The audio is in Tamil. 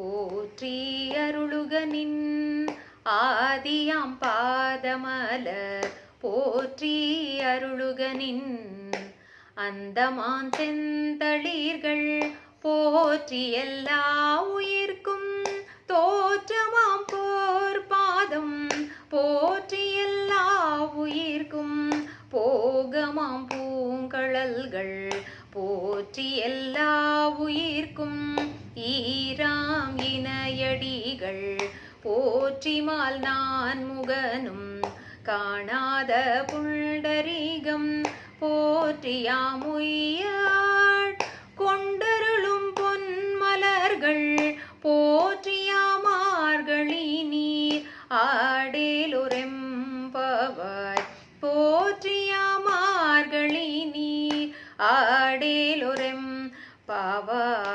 போற்றி அருளுகனின் ஆதியாம் பாதமலர் போற்றி அருளுகனின் அந்தமான் செந்தளீர்கள் போற்றி எல்லா உயிர்க்கும் தோற்றமாம் போர் பாதம். போற்றி எல்லா உயிர்க்கும் போகமாம் பூங்கழல்கள். போற்றி எல்லா உயிர் போற்றிமால் நான் முகனும் காணாத புண்டரீகம் போற்றியாமுய்யாள் கொண்டருளும் பொன்மலர்கள். போற்றியாமார்களி நீர் ஆடேலுரெம்பவாய் போற்றியாமார்களி நீர் ஆடேலுரெம் பாவாய்